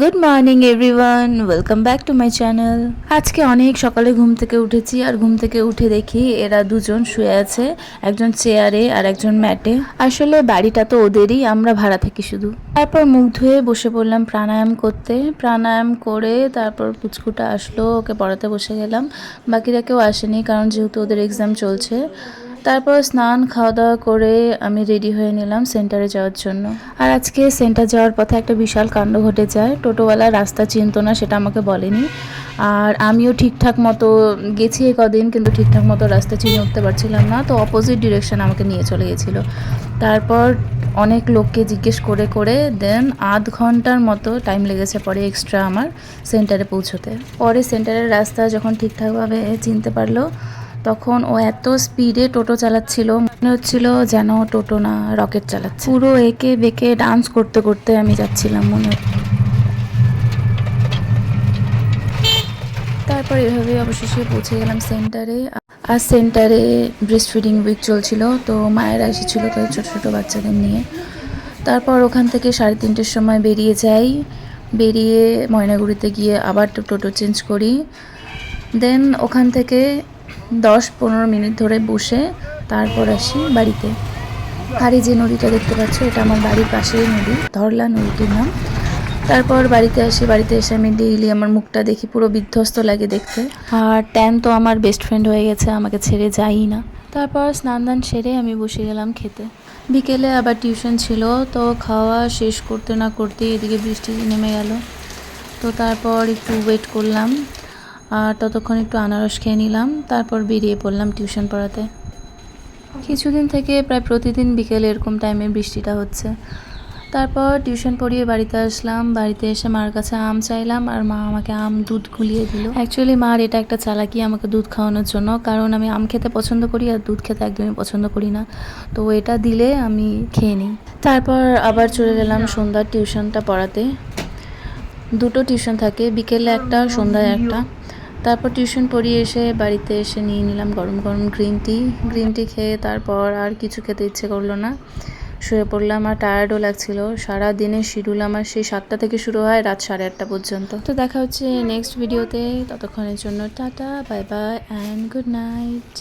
Good morning everyone welcome back to my channel আজকে অনেক সকালে ঘুম থেকে উঠেছি আর ঘুম থেকে উঠে দেখি এরা দুজন শুয়ে আছে, একজন চেয়ারে আর একজন ম্যাটে আসলে বাড়িটা তো ওদেরই, আমরা ভাড়া থাকি শুধু। তারপর মুখ ধুয়ে বসে পড়লাম প্রাণায়াম করতে। প্রাণায়াম করে তারপর পুচকুটা আসলো, ওকে পড়াতে বসে গেলাম। বাকিরা কেউ আসেনি কারণ যেহেতু ওদের এক্সাম চলছে। তারপর স্নান খাওয়া দাওয়া করে আমি রেডি হয়ে নিলাম সেন্টারে যাওয়ার জন্য। আর আজকে সেন্টার যাওয়ার পথে একটা বিশাল কাণ্ড ঘটে যায়। টোটোওয়ালা রাস্তা চিনত না, সেটা আমাকে বলেনি। আর আমিও ঠিকঠাক মতো গেছি কদিন, কিন্তু ঠিকঠাক মতো রাস্তা চিনে উঠতে পারছিলাম না। তো অপোজিট ডিরেকশন আমাকে নিয়ে চলে গেছিল। তারপর অনেক লোককে জিজ্ঞেস করে করে দেন আধ ঘণ্টার মতো টাইম লেগেছে পরে এক্সট্রা আমার সেন্টারে পৌঁছতে। পরে সেন্টারের রাস্তা যখন ঠিকঠাকভাবে চিনতে পারল তখন ও এত স্পিডে টোটো চালাচ্ছিল, মনে হচ্ছিল যেন টোটো না রকেট চালাচ্ছে। পুরো একে বেঁকে ডান্স করতে করতে আমি যাচ্ছিলাম, মনে তারপর এভাবে অবশেষে পৌঁছে গেলাম সেন্টারে আর সেন্টারে ব্রেস্ট ফিডিং উইক চলছিল, তো মায়েরা এসেছিল তো ছোটো ছোটো বাচ্চাদের নিয়ে। তারপর ওখান থেকে সাড়ে তিনটের সময় বেরিয়ে যাই। বেরিয়ে ময়নাগুড়িতে গিয়ে আবার টোটো চেঞ্জ করি। দেন ওখান থেকে দশ পনেরো মিনিট ধরে বসে তারপর আসি বাড়িতে। আর এই যে নদীটা দেখতে পাচ্ছ, এটা আমার বাড়ির পাশেই নদী, ধরলা নদীটির নাম। তারপর বাড়িতে আসি, বাড়িতে এসে আমি ডেইলি আমার মুখটা দেখি, পুরো বিধ্বস্ত লাগে দেখতে। আর ট্যান তো আমার বেস্ট ফ্রেন্ড হয়ে গেছে, আমাকে ছেড়ে যাই না। তারপর স্নান দান সেরে আমি বসে গেলাম খেতে। বিকেলে আবার টিউশন ছিল, তো খাওয়া শেষ করতে না করতে এদিকে বৃষ্টি নেমে গেল। তো তারপর একটু ওয়েট করলাম। আর ততক্ষণ একটু আনারস খেয়ে নিলাম, তারপর বেরিয়ে পড়লাম টিউশন পড়াতে। কিছুদিন থেকে প্রায় প্রতিদিন বিকেলে এরকম টাইমে বৃষ্টিটা হচ্ছে। তারপর টিউশন পড়িয়ে বাড়িতে আসলাম, বাড়িতে এসে মার কাছে আম চাইলাম আর মা আমাকে আম দুধ গুলিয়ে দিল। অ্যাকচুয়ালি মার এটা একটা চালাকি আমাকে দুধ খাওয়ানোর জন্য, কারণ আমি আম খেতে পছন্দ করি আর দুধ খেতে একদমই পছন্দ করি না। তো এটা দিলে আমি খেয়ে নিই। তারপর আবার চলে গেলাম সন্ধ্যার টিউশনটা পড়াতে। দুটো টিউশন থাকে, বিকেলে একটা, সন্ধ্যায় একটা। তারপর টিউশন পড়িয়ে এসে বাড়িতে এসে নিয়ে নিলাম গরম গরম গ্রিন টি। গ্রিন টি খেয়ে তারপর আর কিছু খেতে ইচ্ছে করল না। শুয়ে পড়লাম আর টায়ার্ডও লাগছিল। সারা দিনের শিডিউল আমার সেই সাতটা থেকে শুরু হয় রাত সাড়ে আটটা পর্যন্ত। তো দেখা হচ্ছে নেক্সট ভিডিওতে। ততক্ষণের জন্য tata, bye bye and good night